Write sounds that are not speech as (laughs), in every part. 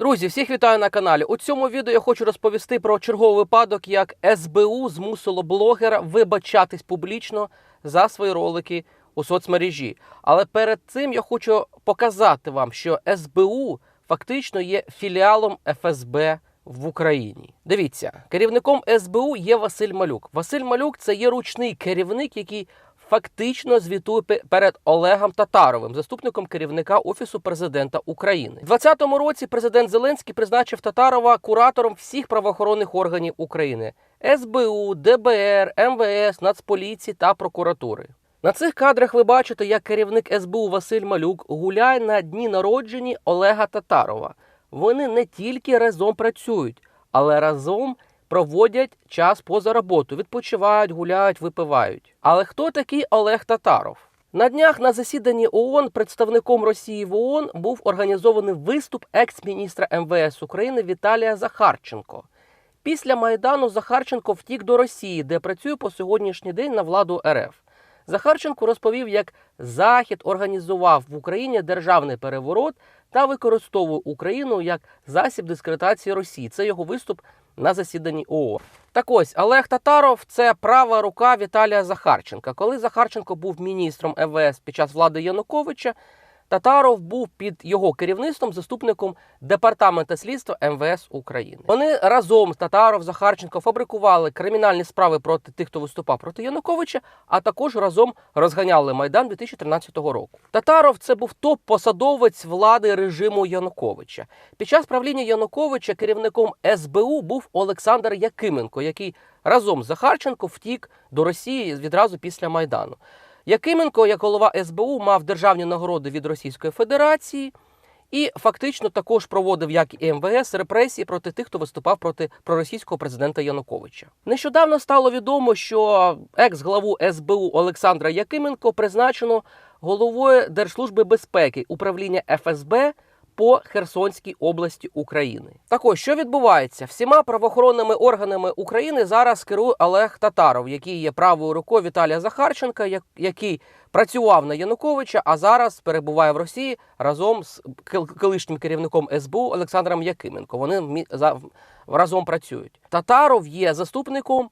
Друзі, всіх вітаю на каналі. У цьому відео я хочу розповісти про черговий випадок, як СБУ змусило блогера вибачатись публічно за свої ролики у соцмережі. Але перед цим я хочу показати вам, що СБУ фактично є філіалом ФСБ в Україні. Дивіться, керівником СБУ є Василь Малюк. Василь Малюк це є ручний керівник, який фактично звітує перед Олегом Татаровим, заступником керівника Офісу президента України. У 2020 році президент Зеленський призначив Татарова куратором всіх правоохоронних органів України: СБУ, ДБР, МВС, Нацполіції та прокуратури. На цих кадрах ви бачите, як керівник СБУ Василь Малюк гуляє на дні народжені Олега Татарова. Вони не тільки разом працюють, але разом проводять час поза роботу, відпочивають, гуляють, випивають. Але хто такий Олег Татаров? На днях на засіданні ООН представником Росії в ООН був організований виступ екс-міністра МВС України Віталія Захарченко. Після Майдану Захарченко втік до Росії, де працює по сьогоднішній день на владу РФ. Захарченко розповів, як Захід організував в Україні державний переворот та використовує Україну як засіб дискредитації Росії. Це його виступ на засіданні ООН. Так ось Олег Татаров це права рука Віталія Захарченка. Коли Захарченко був міністром МВС під час влади Януковича, Татаров був під його керівництвом заступником департаменту слідства МВС України. Вони разом з Татаров Захарченко фабрикували кримінальні справи проти тих, хто виступав проти Януковича, а також разом розганяли майдан 2013 року. Татаров це був топ-посадовець влади режиму Януковича. Під час правління Януковича керівником СБУ був Олександр Якименко, який разом з Захарченко втік до Росії відразу після майдану. Якименко, як голова СБУ, мав державні нагороди від Російської Федерації і фактично також проводив, як і МВС, репресії проти тих, хто виступав проти проросійського президента Януковича. Нещодавно стало відомо, що екс-главу СБУ Олександра Якименко призначено головою Держслужби безпеки управління ФСБ по Херсонській області України. Так ось, що відбувається? Всіма правоохоронними органами України зараз керує Олег Татаров, який є правою рукою Віталія Захарченка, як- який працював на Януковича, а зараз перебуває в Росії разом з колишнім керівником СБУ Олександром Якименко. Вони разом працюють. Татаров є заступником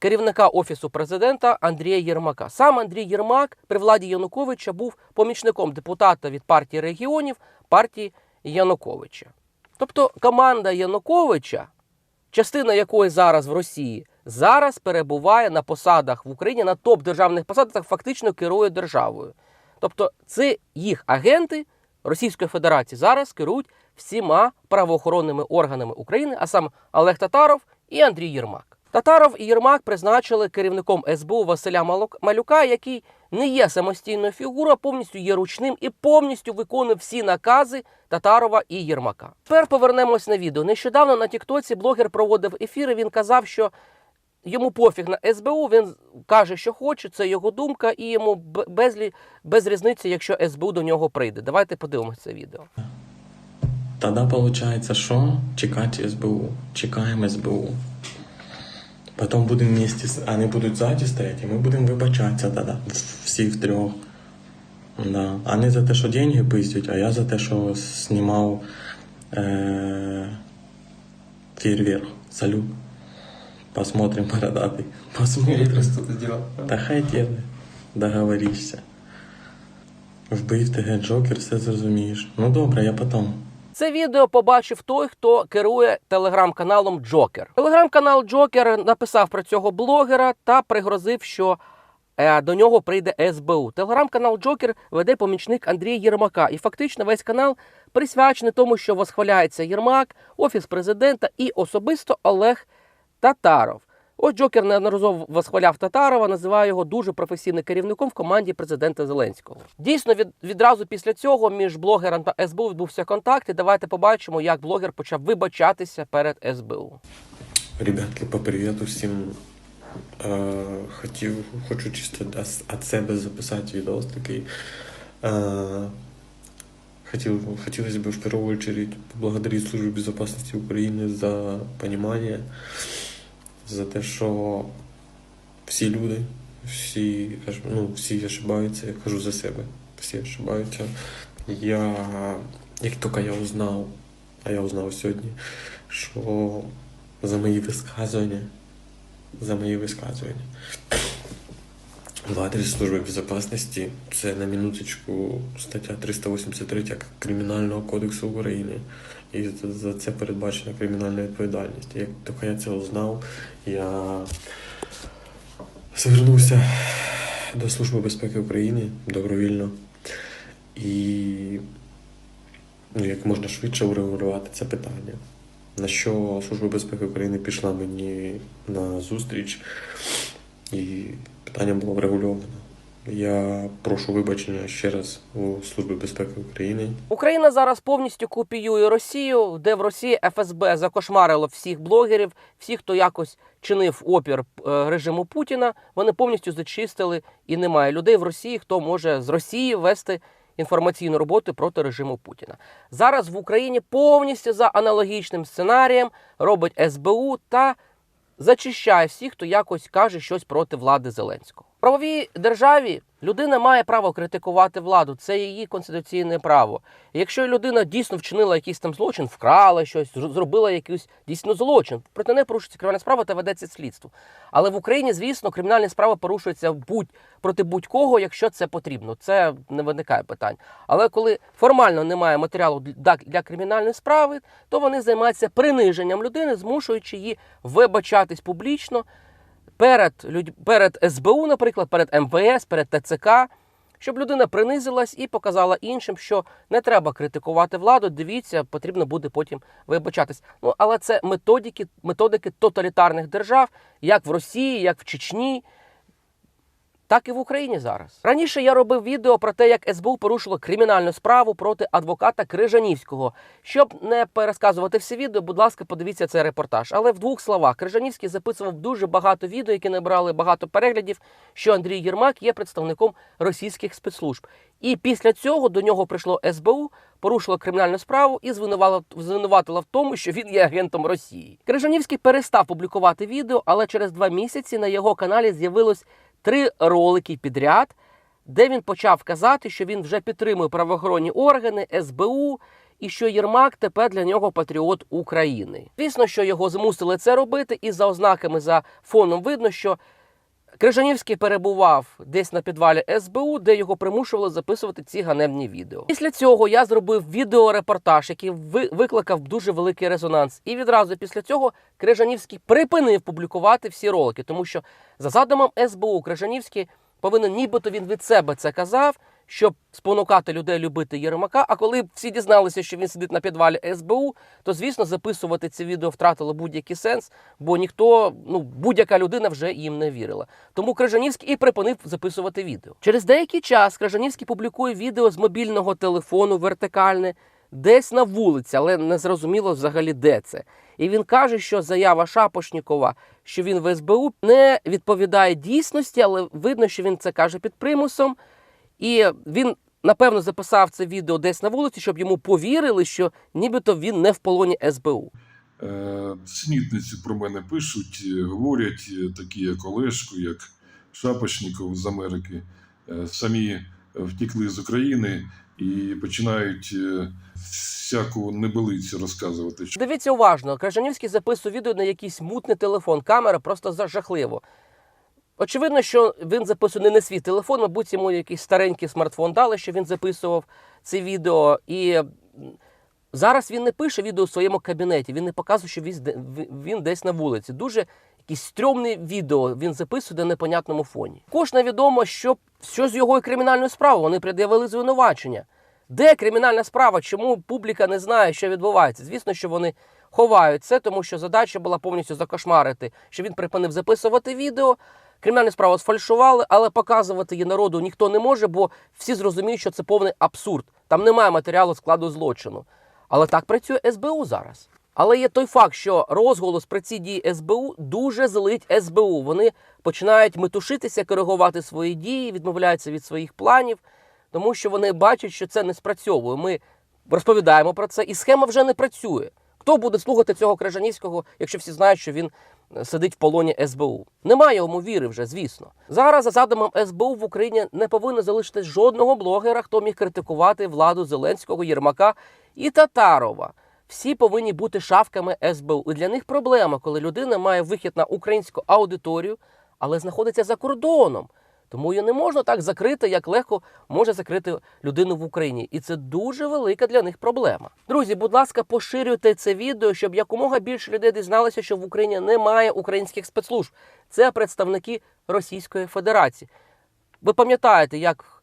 керівника офісу президента Андрія Єрмака. Сам Андрій Єрмак при владі Януковича був помічником депутата від партії регіонів партії Януковича. Тобто команда Януковича, частина якої зараз в Росії, зараз перебуває на посадах в Україні на топ державних посадах, фактично керує державою. Тобто, це їх агенти Російської Федерації зараз керують всіма правоохоронними органами України, а саме Олег Татаров і Андрій Єрмак. Татаров і Єрмак призначили керівником СБУ Василя Малюка, який не є самостійною фігурою, повністю є ручним і повністю виконує всі накази Татарова і Єрмака. Тепер повернемось на відео. Нещодавно на Тіктоці блогер проводив ефіри. Він казав, що йому пофіг на СБУ. Він каже, що хоче, це його думка, і йому б- безлі, без різниці, якщо СБУ до нього прийде. Давайте подивимося це відео. Тогда получается, що чекати СБУ. Чекаємо СБУ. Потім будемо вместе, вони будуть ззаді стояти, і ми будемо вибачатися тоді. Всі втрьох. Да. Не за те, що деньги пиздять, а я за те, що знімав е- фейерверк. Салют. Посмотрим бородатый. (laughs) Посмотрим. что-то сделал. Та хай делай. Договоришся. Вбив ТГ Джокер, все зрозумієш. Ну добре, я потом. Це відео побачив той, хто керує телеграм-каналом Джокер. Телеграм-канал Джокер написав про цього блогера та пригрозив, що е, до нього прийде СБУ. Телеграм-канал Джокер веде помічник Андрія Єрмака. І фактично весь канал присвячений тому, що восхваляється Єрмак, офіс президента і особисто Олег Татаров. Ось Джокер неодноразово восхваляв Татарова, називає його дуже професійним керівником в команді президента Зеленського. Дійсно, від, відразу після цього між блогером та СБУ відбувся контакт. І давайте побачимо, як блогер почав вибачатися перед СБУ. Ребятки, по привіту всім. Е, хотів, хочу чисто від себе записати відос такий. Е, хотів, хотілося б в первую очередь поблагодарить Службу безопасности України за понимание, за те, що всі люди, всі, ну, всі ошибаються, я кажу за себе, всі ошибаються. Я, як тільки я узнав а я узнав сьогодні, що за мої висказування, за мої висказування в адрес Служби безопасности, це на минуточку стаття 383 Кримінального кодексу України. І за- це передбачена кримінальна відповідальність. Як тільки я це узнав, я звернувся до Служби безпеки України добровільно і ну, як можна швидше урегулювати це питання. На що Служба безпеки України пішла мені на зустріч, і питання було врегульовано. Я прошу вибачення ще раз у Служби безпеки України. Україна зараз повністю копіює Росію, де в Росії ФСБ закошмарило всіх блогерів, всіх, хто якось чинив опір е, режиму Путіна. Вони повністю зачистили, і немає людей в Росії, хто може з Росії вести інформаційну роботу проти режиму Путіна. Зараз в Україні повністю за аналогічним сценарієм робить СБУ та зачищає всіх, хто якось каже щось проти влади Зеленського. Правовій державі людина має право критикувати владу, це її конституційне право. І якщо людина дійсно вчинила якийсь там злочин, вкрала щось, зр- зробила якийсь дійсно злочин, проти неї порушується кримінальна справа та ведеться слідство. Але в Україні, звісно, кримінальні справи порушуються будь проти будь-кого, якщо це потрібно. Це не виникає питань. Але коли формально немає матеріалу для кримінальної справи, то вони займаються приниженням людини, змушуючи її вибачатись публічно перед, людь... перед СБУ, наприклад, перед МВС, перед ТЦК, щоб людина принизилась і показала іншим, що не треба критикувати владу. Дивіться, потрібно буде потім вибачатись. Ну але це методики, методики тоталітарних держав, як в Росії, як в Чечні. Так і в Україні зараз. Раніше я робив відео про те, як СБУ порушило кримінальну справу проти адвоката Крижанівського. Щоб не пересказувати всі відео, будь ласка, подивіться цей репортаж. Але в двох словах Крижанівський записував дуже багато відео, які набрали багато переглядів, що Андрій Єрмак є представником російських спецслужб. І після цього до нього прийшло СБУ, порушило кримінальну справу і звинуватило в тому, що він є агентом Росії. Крижанівський перестав публікувати відео, але через два місяці на його каналі з'явилось три ролики підряд, де він почав казати, що він вже підтримує правоохоронні органи, СБУ, і що Єрмак тепер для нього патріот України. Звісно, що його змусили це робити, і за ознаками за фоном видно, що Крижанівський перебував десь на підвалі СБУ, де його примушували записувати ці ганебні відео. Після цього я зробив відеорепортаж, який ви- викликав дуже великий резонанс. І відразу після цього Крижанівський припинив публікувати всі ролики, тому що за задумом СБУ Крижанівський повинен, нібито він від себе це казав, щоб спонукати людей любити Єрмака. А коли всі дізналися, що він сидить на підвалі СБУ, то звісно записувати ці відео втратило будь-який сенс, бо ніхто, ну будь-яка людина вже їм не вірила. Тому Крижанівський і припинив записувати відео. Через деякий час Крижанівський публікує відео з мобільного телефону вертикальне. Десь на вулиці, але не зрозуміло взагалі де це. І він каже, що заява Шапошнікова, що він в СБУ, не відповідає дійсності, але видно, що він це каже під примусом. І він напевно записав це відео десь на вулиці, щоб йому повірили, що нібито він не в полоні СБУ. Е, Снітниці про мене пишуть, е, говорять е, такі, як Олешко, як Шапошніков з Америки. Самі втікли з України і починають всяку небелицю розказувати. Дивіться уважно, Крижанівський записує відео на якийсь мутний телефон. Камера просто за- жахливо. Очевидно, що він записує не на свій телефон, мабуть, йому якийсь старенький смартфон дали, що він записував це відео. І зараз він не пише відео у своєму кабінеті, він не показує, що він, десь на вулиці. Дуже якісь стрьомне відео він записує на непонятному фоні. Також невідомо, що, що з його кримінальною справою. Вони пред'явили звинувачення. Де кримінальна справа? Чому публіка не знає, що відбувається? Звісно, що вони ховають це, тому що задача була повністю закошмарити, що він припинив записувати відео. Кримінальну справу сфальшували, але показувати її народу ніхто не може, бо всі зрозуміють, що це повний абсурд. Там немає матеріалу складу злочину. Але так працює СБУ зараз. Але є той факт, що розголос про ці дії СБУ дуже злить СБУ. Вони починають метушитися, коригувати свої дії, відмовляються від своїх планів, тому що вони бачать, що це не спрацьовує. Ми розповідаємо про це, і схема вже не працює. Хто буде слухати цього Крижанівського, якщо всі знають, що він е, сидить в полоні СБУ? Немає йому віри вже, звісно. Зараз за задумом СБУ в Україні не повинно залишитись жодного блогера, хто міг критикувати владу Зеленського, Єрмака і Татарова. всі повинні бути шавками СБУ. І для них проблема, коли людина має вихід на українську аудиторію, але знаходиться за кордоном. Тому її не можна так закрити, як легко може закрити людину в Україні. І це дуже велика для них проблема. Друзі, будь ласка, поширюйте це відео, щоб якомога більше людей дізналося, що в Україні немає українських спецслужб. Це представники Російської Федерації. Ви пам'ятаєте, як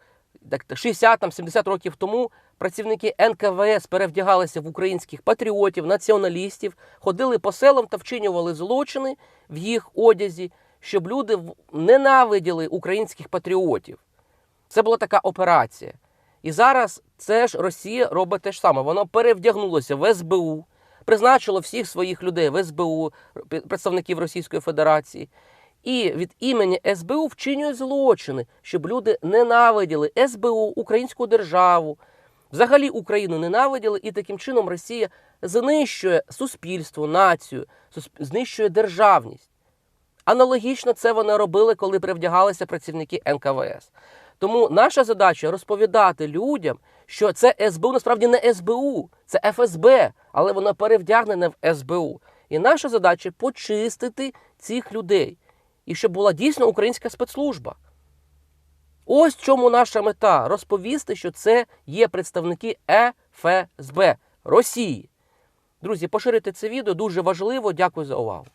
так, 60-70 років тому працівники НКВС перевдягалися в українських патріотів, націоналістів, ходили по селам та вчинювали злочини в їх одязі, щоб люди ненавиділи українських патріотів. Це була така операція. І зараз це ж Росія робить те ж саме. Воно перевдягнулося в СБУ, призначило всіх своїх людей в СБУ, представників Російської Федерації, і від імені СБУ вчинює злочини, щоб люди ненавиділи СБУ, українську державу, взагалі Україну ненавиділи, і таким чином Росія знищує суспільство, націю, знищує державність. Аналогічно це вони робили, коли привдягалися працівники НКВС. Тому наша задача розповідати людям, що це СБУ насправді не СБУ, це ФСБ, але воно перевдягнене в СБУ. І наша задача почистити цих людей, і щоб була дійсно українська спецслужба. Ось чому наша мета розповісти, що це є представники ФСБ Росії. Друзі, поширюйте це відео, дуже важливо. Дякую за увагу.